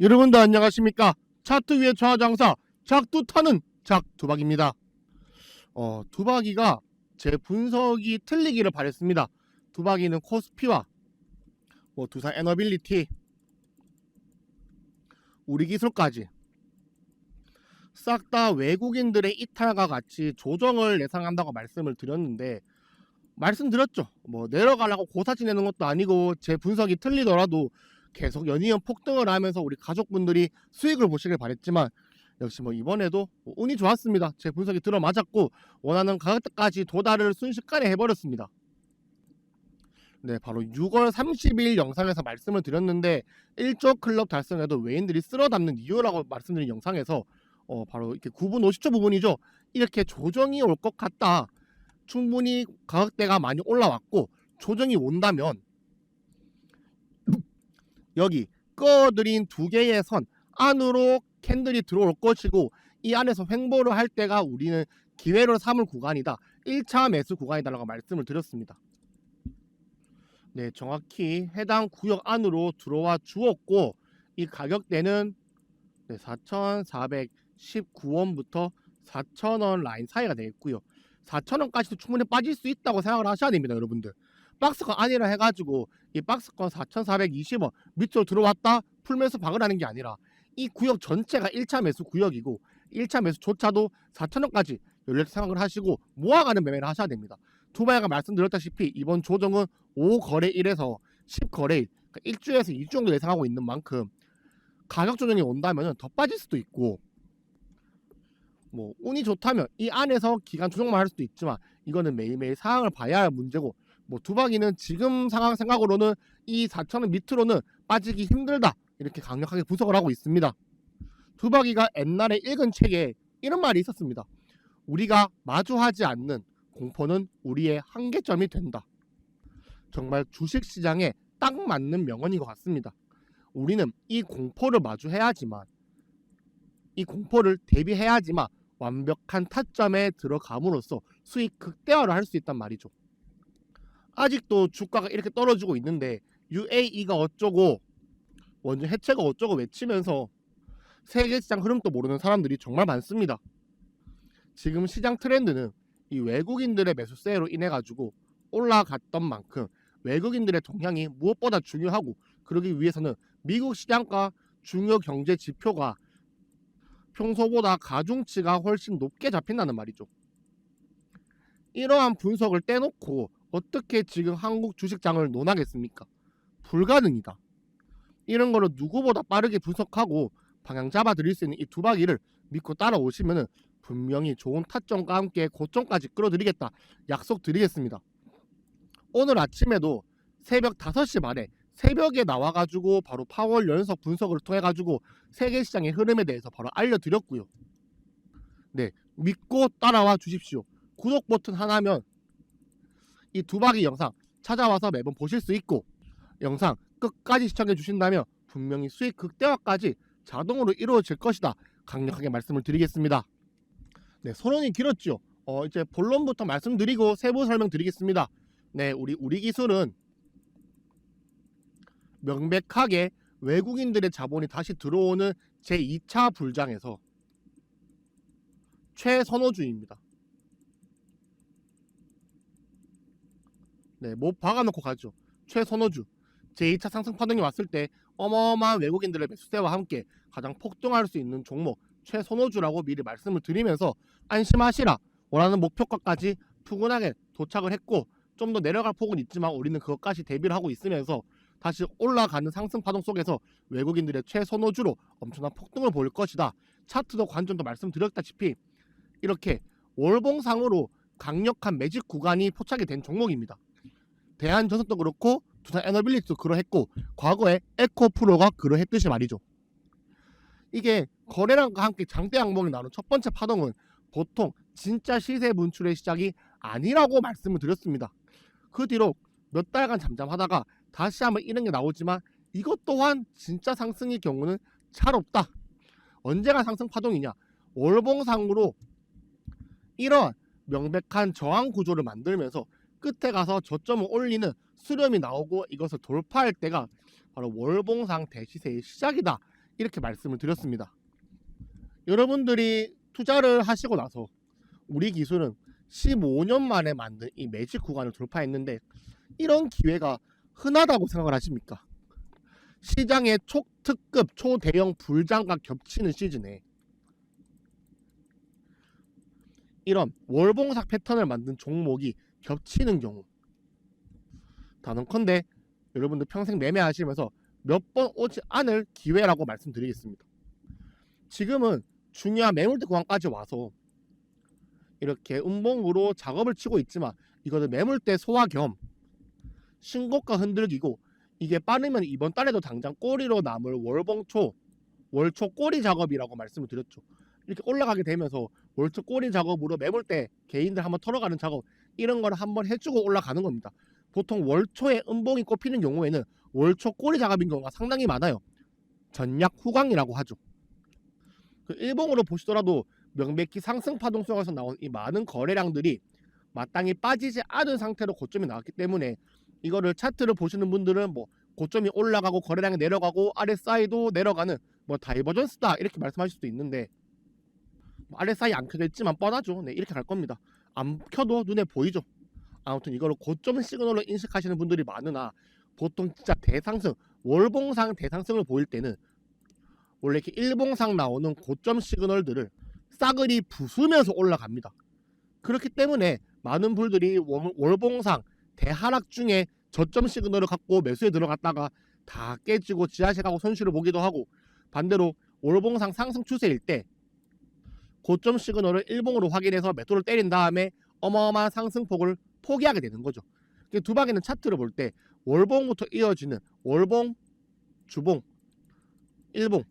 여러분들 안녕하십니까? 차트 위의 좌장사 작두타는 작두박입니다. 어, 두박이가 제 분석이 틀리기를 바랬습니다. 두박이는 코스피와 뭐 두산 에너빌리티 우리 기술까지 싹 다 외국인들의 이탈과 같이 조정을 예상한다고 말씀을 드렸는데 말씀드렸죠. 뭐 내려가려고 고사 지내는 것도 아니고 제 분석이 틀리더라도 계속 연이은 폭등을 하면서 우리 가족분들이 수익을 보시길 바랬지만 역시 뭐 이번에도 뭐 운이 좋았습니다. 제 분석이 들어맞았고 원하는 가격대까지 도달을 순식간에 해버렸습니다. 네, 바로 6월 30일 영상에서 말씀을 드렸는데 1조 클럽 달성에도 외인들이 쓸어 담는 이유라고 말씀드린 영상에서 어, 바로 이렇게 9분 50초 부분이죠. 이렇게 조정이 올 것 같다. 충분히 가격대가 많이 올라왔고 조정이 온다면 여기 꺼드린 두 개의 선 안으로 캔들이 들어올 것이고 이 안에서 횡보를 할 때가 우리는 기회로 삼을 구간이다. 1차 매수 구간이다라고 말씀을 드렸습니다. 네, 정확히 해당 구역 안으로 들어와 주었고 이 가격대는 네, 4,419원부터 4,000원 라인 사이가 되겠고요. 4,000원까지도 충분히 빠질 수 있다고 생각을 하셔야 됩니다, 여러분들. 박스권 아니라 해가지고 이 박스권 4,420원 밑으로 들어왔다 풀면서 박으라는 게 아니라 이 구역 전체가 1차 매수 구역이고 1차 매수조차도 4,000원까지 열릴 생각을 하시고 모아가는 매매를 하셔야 됩니다. 두바이가 말씀드렸다시피 이번 조정은 5거래일에서 10거래일 그러니까 1주에서 2주 정도 예상하고 있는 만큼 가격 조정이 온다면 더 빠질 수도 있고 뭐 운이 좋다면 이 안에서 기간 조정만 할 수도 있지만 이거는 매일매일 상황을 봐야 할 문제고 뭐 두박이는 지금 상황 생각으로는 이 4천원 밑으로는 빠지기 힘들다 이렇게 강력하게 분석을 하고 있습니다. 두박이가 옛날에 읽은 책에 이런 말이 있었습니다. 우리가 마주하지 않는 공포는 우리의 한계점이 된다. 정말 주식시장에 딱 맞는 명언인 것 같습니다. 우리는 이 공포를 마주해야지만 이 공포를 대비해야지만 완벽한 타점에 들어감으로써 수익 극대화를 할 수 있단 말이죠. 아직도 주가가 이렇게 떨어지고 있는데 UAE가 어쩌고 원전 해체가 어쩌고 외치면서 세계 시장 흐름도 모르는 사람들이 정말 많습니다. 지금 시장 트렌드는 이 외국인들의 매수세로 인해 가지고 올라갔던 만큼 외국인들의 동향이 무엇보다 중요하고 그러기 위해서는 미국 시장과 중요 경제 지표가 평소보다 가중치가 훨씬 높게 잡힌다는 말이죠. 이러한 분석을 떼놓고 어떻게 지금 한국 주식장을 논하겠습니까? 불가능이다. 이런 거를 누구보다 빠르게 분석하고 방향 잡아 드릴 수 있는 이 두 바퀴를 믿고 따라오시면은 분명히 좋은 타점과 함께 고점까지 끌어드리겠다 약속 드리겠습니다. 오늘 아침에도 새벽 5시 반에 새벽에 나와가지고 바로 파월 연속 분석을 통해가지고 세계 시장의 흐름에 대해서 바로 알려드렸고요. 네, 믿고 따라와 주십시오. 구독 버튼 하나면 이두 바퀴 영상 찾아와서 매번 보실 수 있고 영상 끝까지 시청해 주신다면 분명히 수익 극대화까지 자동으로 이루어질 것이다. 강력하게 말씀을 드리겠습니다. 네, 서론이 길었죠. 어, 이제 본론부터 말씀드리고 세부 설명드리겠습니다. 네, 우리 우리 기술은 명백하게 외국인들의 자본이 다시 들어오는 제2차 불장에서 최선호주의입니다. 네, 뭐 박아놓고 가죠. 최선호주. 제2차 상승 파동이 왔을 때 어마어마한 외국인들의 매수세와 함께 가장 폭등할 수 있는 종목 최선호주라고 미리 말씀을 드리면서 안심하시라 원하는 목표가까지 푸근하게 도착을 했고 좀 더 내려갈 폭은 있지만 우리는 그것까지 대비를 하고 있으면서 다시 올라가는 상승 파동 속에서 외국인들의 최선호주로 엄청난 폭등을 보일 것이다. 차트도 관점도 말씀드렸다시피 이렇게 월봉상으로 강력한 매직 구간이 포착이 된 종목입니다. 대한전선도 그렇고 두산 에너빌리티도 그러했고 과거에 에코프로가 그러했듯이 말이죠. 이게 거래량과 함께 장대 항목이 나오는 첫 번째 파동은 보통 진짜 시세 분출의 시작이 아니라고 말씀을 드렸습니다. 그 뒤로 몇 달간 잠잠하다가 다시 한번 이런 게 나오지만 이것 또한 진짜 상승의 경우는 잘 없다. 언제가 상승 파동이냐? 월봉상으로 이런 명백한 저항 구조를 만들면서 끝에 가서 저점을 올리는 수렴이 나오고 이것을 돌파할 때가 바로 월봉상 대시세의 시작이다. 이렇게 말씀을 드렸습니다. 여러분들이 투자를 하시고 나서 우리 기술은 15년 만에 만든 이 매직 구간을 돌파했는데 이런 기회가 흔하다고 생각을 하십니까? 시장의 초특급 초대형 불장과 겹치는 시즌에 이런 월봉삭 패턴을 만든 종목이 겹치는 경우 단언컨대 여러분들 평생 매매하시면서 몇 번 오지 않을 기회라고 말씀드리겠습니다. 지금은 중요한 매물대 구간까지 와서 이렇게 음봉으로 작업을 치고 있지만 이거는 매물대 소화 겸 신고가 흔들기고 이게 빠르면 이번 달에도 당장 꼬리로 남을 월봉초 월초 꼬리 작업이라고 말씀을 드렸죠. 이렇게 올라가게 되면서 월초 꼬리 작업으로 매물대 개인들 한번 털어가는 작업 이런 걸 한번 해주고 올라가는 겁니다. 보통 월초에 음봉이 꼽히는 경우에는 월초 꼬리 작업인 경우가 상당히 많아요. 전략 후광이라고 하죠. 그 일봉으로 보시더라도 명백히 상승 파동 속에서 나온 이 많은 거래량들이 마땅히 빠지지 않은 상태로 고점이 나왔기 때문에 이거를 차트를 보시는 분들은 뭐 고점이 올라가고 거래량이 내려가고 RSI도 내려가는 뭐 다이버전스다 이렇게 말씀하실 수도 있는데 뭐 RSI 안 켜져 있지만 뻔하죠. 네 이렇게 갈 겁니다. 안 켜도 눈에 보이죠. 아무튼 이거를 고점 시그널로 인식하시는 분들이 많으나 보통 진짜 대상승 월봉상 대상승을 보일 때는 원래 이렇게 일봉상 나오는 고점 시그널들을 싸그리 부수면서 올라갑니다. 그렇기 때문에 많은 분들이 월- 월봉상 대하락 중에 저점 시그널을 갖고 매수에 들어갔다가 다 깨지고 지하실 가고 손실을 보기도 하고 반대로 월봉상 상승 추세일 때 고점 시그널을 일봉으로 확인해서 매도를 때린 다음에 어마어마한 상승폭을 포기하게 되는 거죠. 이게 두 방에는 차트를 볼 때 월봉부터 이어지는 월봉, 주봉, 일봉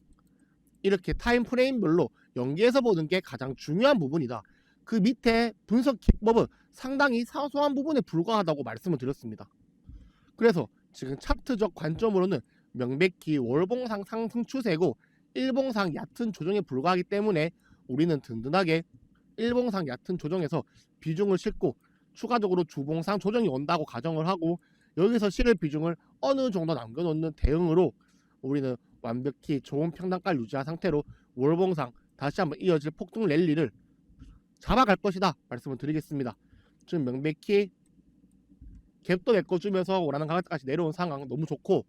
이렇게 타임 프레임별로 연계해서 보는 게 가장 중요한 부분이다. 그 밑에 분석 기법은 상당히 사소한 부분에 불과하다고 말씀을 드렸습니다. 그래서 지금 차트적 관점으로는 명백히 월봉상 상승 추세고 일봉상 얕은 조정에 불과하기 때문에 우리는 든든하게 일봉상 얕은 조정에서 비중을 싣고 추가적으로 주봉상 조정이 온다고 가정을 하고 여기서 실을 비중을 어느 정도 남겨놓는 대응으로 우리는 완벽히 좋은 평단가를 유지한 상태로 월봉상 다시 한번 이어질 폭등 랠리를 잡아갈 것이다 말씀을 드리겠습니다. 지금 명백히 갭도 메꿔주면서 원하는 가격까지 내려온 상황 너무 좋고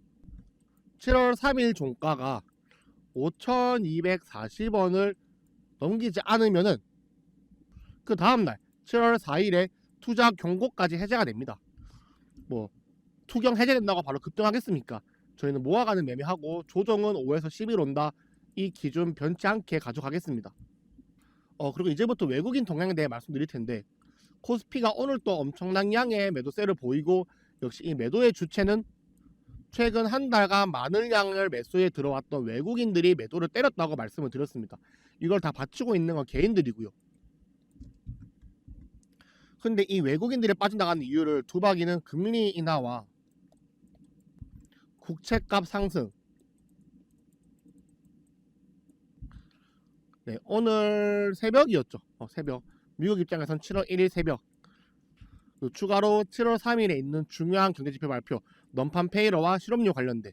7월 3일 종가가 5,240원을 넘기지 않으면은 그 다음날 7월 4일에 투자 경고까지 해제가 됩니다. 뭐 투경 해제된다고 바로 급등하겠습니까? 저희는 모아가는 매매하고 조정은 5에서 10일 온다. 이 기준 변치 않게 가져가겠습니다. 어 그리고 이제부터 외국인 동향에 대해 말씀드릴 텐데 코스피가 오늘 또 엄청난 양의 매도세를 보이고 역시 이 매도의 주체는 최근 한 달간 많은 양을 매수에 들어왔던 외국인들이 매도를 때렸다고 말씀을 드렸습니다. 이걸 다 받치고 있는 건 개인들이고요. 근데 이 외국인들이 빠져나가는 이유를 두바기는 금리 인하와 국채값 상승 네, 오늘 새벽이었죠. 어, 새벽. 미국 입장에선 7월 1일 새벽. 그 추가로 7월 3일에 있는 중요한 경제 지표 발표, 넘판 페이러와 실업률 관련된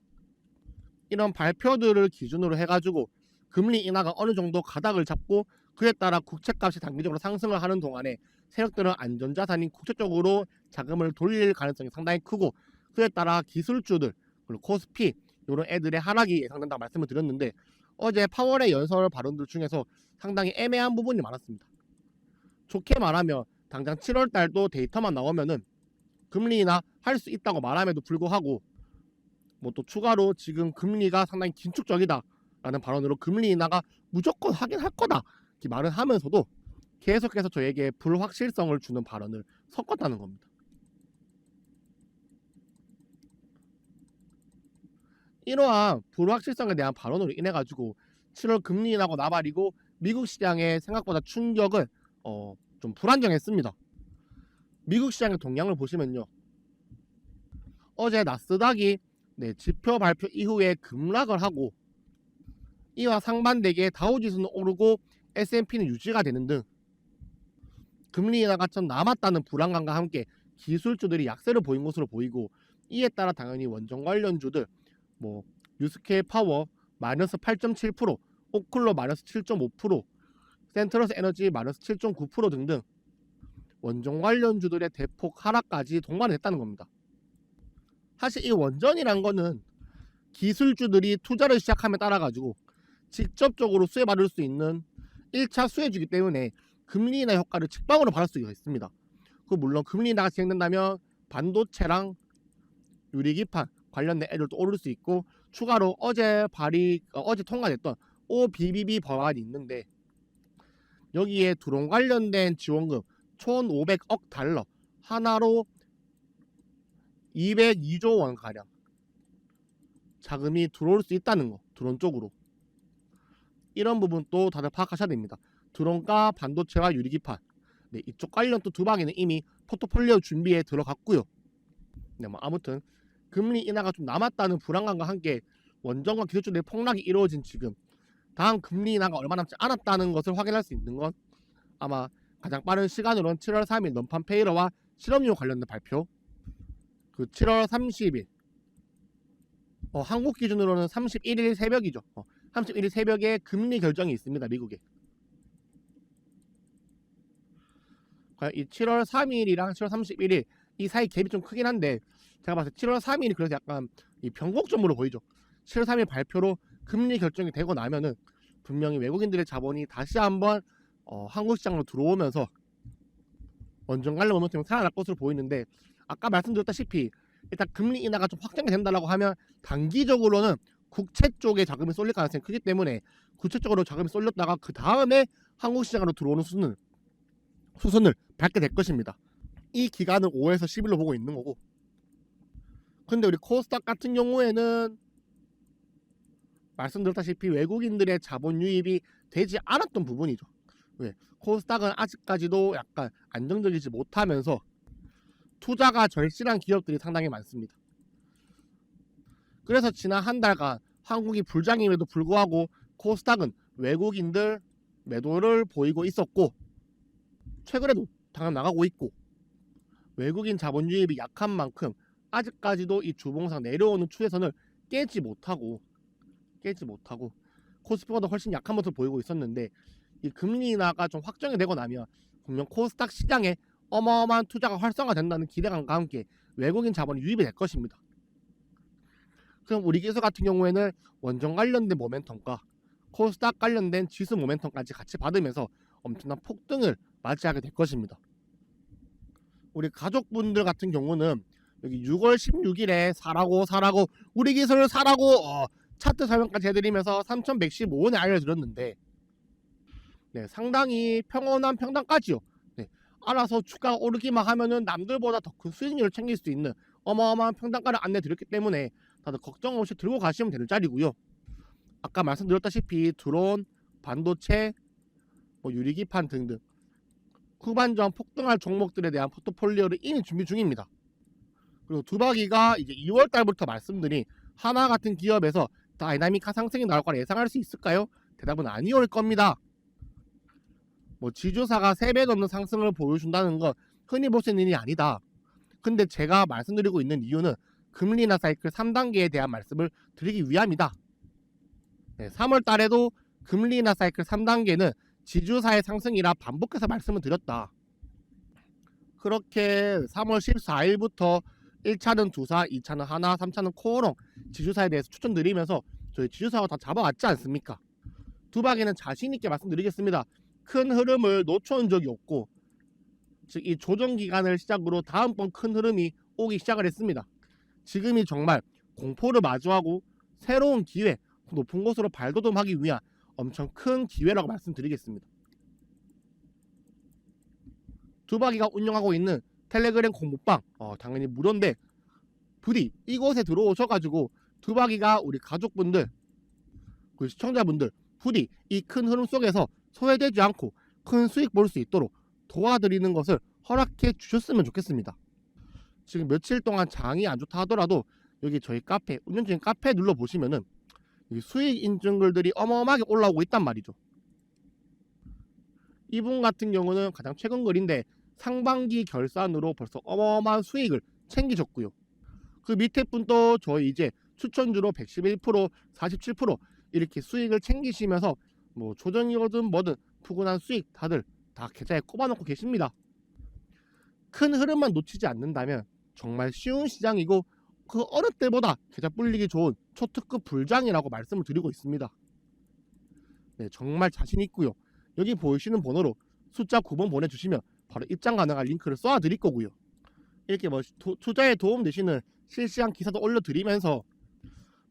이런 발표들을 기준으로 해가지고 금리 인하가 어느 정도 가닥을 잡고 그에 따라 국채값이 단기적으로 상승을 하는 동안에 세력들은 안전자산인 국채 쪽으로 자금을 돌릴 가능성이 상당히 크고 그에 따라 기술주들 그리고 코스피 이런 애들의 하락이 예상된다 말씀을 드렸는데 어제 파월의 연설 발언들 중에서 상당히 애매한 부분이 많았습니다. 좋게 말하면 당장 7월 달도 데이터만 나오면은 금리 인하 할수 있다고 말함에도 불구하고 뭐 또 추가로 지금 금리가 상당히 긴축적이다 라는 발언으로 금리 인하가 무조건 하긴 할 거다 이렇게 말을 하면서도 계속해서 저에게 불확실성을 주는 발언을 섞었다는 겁니다. 이러한 불확실성에 대한 발언으로 인해 가지고 7월 금리 인하고 나발이고 미국 시장의 생각보다 충격은 어, 좀 불안정했습니다. 미국 시장의 동향을 보시면요. 어제 나스닥이 네, 지표 발표 이후에 급락을 하고 이와 상반되게 다우지수는 오르고 S&P는 유지가 되는 등 금리 인하가 좀 남았다는 불안감과 함께 기술주들이 약세를 보인 것으로 보이고 이에 따라 당연히 원전 관련주들 뭐 뉴스케일 파워, 마이너스 8.7%, 오클로 마이너스 7.5%, 센트러스 에너지 마이너스 7.9% 등등 원전 관련주들의 대폭 하락까지 동반했다는 겁니다. 사실 이 원전이란 거는 기술주들이 투자를 시작함에 따라 가지고 직접적으로 수혜받을 수 있는 1차 수혜주기 때문에 금리 인하 효과를 직방으로 받을 수가 있습니다. 그 물론 금리 인하가 진행된다면 반도체랑 유리기판 관련된 애들도 오를 수 있고 추가로 어제 발의 어, 어제 통과됐던 OBBB 법안이 있는데 여기에 드론 관련된 지원금 1,500억 달러 하나로 202조 원 가량 자금이 들어올 수 있다는 거 드론 쪽으로 이런 부분도 다들 파악하셔야 됩니다. 드론과 반도체와 유리기판 네, 이쪽 관련 또 두 방에는 이미 포트폴리오 준비에 들어갔고요. 네, 뭐 아무튼 금리 인하가 좀 남았다는 불안감과 함께 원전과 기술주들의 폭락이 이루어진 지금 다음 금리 인하가 얼마 남지 않았다는 것을 확인할 수 있는 건 아마 가장 빠른 시간으로는 7월 3일 넘판 페이러와 실업률 관련된 발표 그 7월 30일 어, 한국 기준으로는 31일 새벽이죠. 어, 31일 새벽에 금리 결정이 있습니다. 미국에. 과연 이 7월 3일이랑 7월 31일 이 사이 갭이 좀 크긴 한데 제가 봤을 때 7월 3일이 그래서 약간 이 변곡점으로 보이죠. 7월 3일 발표로 금리 결정이 되고 나면은 분명히 외국인들의 자본이 다시 한번 어, 한국 시장으로 들어오면서 관련 모멘텀이 살아날 것으로 보이는데 아까 말씀드렸다시피 일단 금리 인하가 좀 확정이 된다라고 하면 단기적으로는 국채 쪽에 자금이 쏠릴 가능성이 크기 때문에 국채 쪽으로 자금이 쏠렸다가 그 다음에 한국 시장으로 들어오는 수순을 수순을 밟게 될 것입니다. 이 기간을 5에서 10일로 보고 있는 거고. 근데 우리 코스닥 같은 경우에는 말씀드렸다시피 외국인들의 자본 유입이 되지 않았던 부분이죠. 왜? 코스닥은 아직까지도 약간 안정적이지 못하면서 투자가 절실한 기업들이 상당히 많습니다. 그래서 지난 한 달간 한국이 불장임에도 불구하고 코스닥은 외국인들 매도를 보이고 있었고 최근에도 당연 나가고 있고 외국인 자본 유입이 약한 만큼 아직까지도 이 주봉상 내려오는 추세선을 깨지 못하고 깨지 못하고 코스피보다 훨씬 약한 모습을 보이고 있었는데 이 금리 인하가 좀 확정이 되고 나면 분명 코스닥 시장에 어마어마한 투자가 활성화된다는 기대감과 함께 외국인 자본이 유입이 될 것입니다. 그럼 우리 기술 같은 경우에는 원전 관련된 모멘텀과 코스닥 관련된 지수 모멘텀까지 같이 받으면서 엄청난 폭등을 맞이하게 될 것입니다. 우리 가족분들 같은 경우는 여기 6월 16일에 사라고 사라고 우리 기술을 사라고 어, 차트 설명까지 해드리면서 3115원에 알려드렸는데 네, 상당히 평온한 평단까지요. 네, 알아서 주가 오르기만 하면은 남들보다 더 큰 수익률을 챙길 수 있는 어마어마한 평단가를 안내드렸기 때문에 다들 걱정 없이 들고 가시면 되는 자리고요. 아까 말씀드렸다시피 드론, 반도체, 뭐 유리기판 등등 후반전 폭등할 종목들에 대한 포트폴리오를 이미 준비 중입니다. 그리고 두바기가 이제 2월 달부터 말씀드린 하나 같은 기업에서 다이나믹한 상승이 나올 거라 예상할 수 있을까요? 대답은 아니올 겁니다. 뭐 지주사가 3배 넘는 상승을 보여준다는 건 흔히 볼 수 있는 일이 아니다. 근데 제가 말씀드리고 있는 이유는 금리나 사이클 3단계에 대한 말씀을 드리기 위함이다. 네, 3월 달에도 금리나 사이클 3단계는 지주사의 상승이라 반복해서 말씀을 드렸다. 그렇게 3월 14일부터 1차는 두사, 2차는 하나, 3차는 코오롱 지주사에 대해서 추천드리면서 저희 지주사가 다 잡아왔지 않습니까? 두박에는 자신 있게 말씀드리겠습니다. 큰 흐름을 놓쳐온 적이 없고 즉 이 조정 기간을 시작으로 다음번 큰 흐름이 오기 시작을 했습니다. 지금이 정말 공포를 마주하고 새로운 기회, 높은 곳으로 발돋움하기 위한 엄청 큰 기회라고 말씀드리겠습니다. 두바기가 운영하고 있는 텔레그램 공부방 어, 당연히 무료인데 부디 이곳에 들어오셔가지고 두바기가 우리 가족분들 그 시청자분들 부디 이 큰 흐름 속에서 소외되지 않고 큰 수익 볼 수 있도록 도와드리는 것을 허락해 주셨으면 좋겠습니다. 지금 며칠 동안 장이 안 좋다 하더라도 여기 저희 카페 운영 중인 카페 눌러 보시면은 수익 인증글들이 어마어마하게 올라오고 있단 말이죠. 이분 같은 경우는 가장 최근 글인데 상반기 결산으로 벌써 어마어마한 수익을 챙기셨고요. 그 밑에 분도 저희 이제 추천주로 111%, 47% 이렇게 수익을 챙기시면서 뭐 조정이거든 뭐든 푸근한 수익 다들 다 계좌에 꼽아놓고 계십니다. 큰 흐름만 놓치지 않는다면 정말 쉬운 시장이고 그 어느 때보다 계좌 불리기 좋은 초특급 불장이라고 말씀을 드리고 있습니다. 네, 정말 자신 있고요. 여기 보이시는 번호로 숫자 9번 보내주시면 바로 입장 가능한 링크를 쏘아드릴 거고요. 이렇게 뭐 도- 투자에 도움 되시는 실시간 기사도 올려드리면서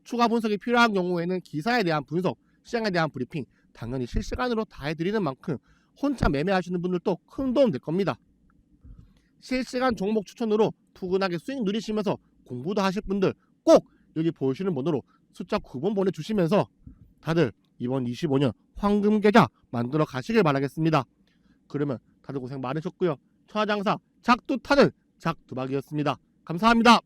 추가 분석이 필요한 경우에는 기사에 대한 분석, 시장에 대한 브리핑 당연히 실시간으로 다 해드리는 만큼 혼자 매매하시는 분들도 큰 도움 될 겁니다. 실시간 종목 추천으로 푸근하게 수익 누리시면서 공부도 하실 분들 꼭 여기 보이시는 번호로 숫자 9번 보내주시면서 다들 이번 25년 황금 계좌 만들어 가시길 바라겠습니다. 그러면 다들 고생 많으셨고요. 천하장사 작두 타는 작두박이었습니다. 감사합니다.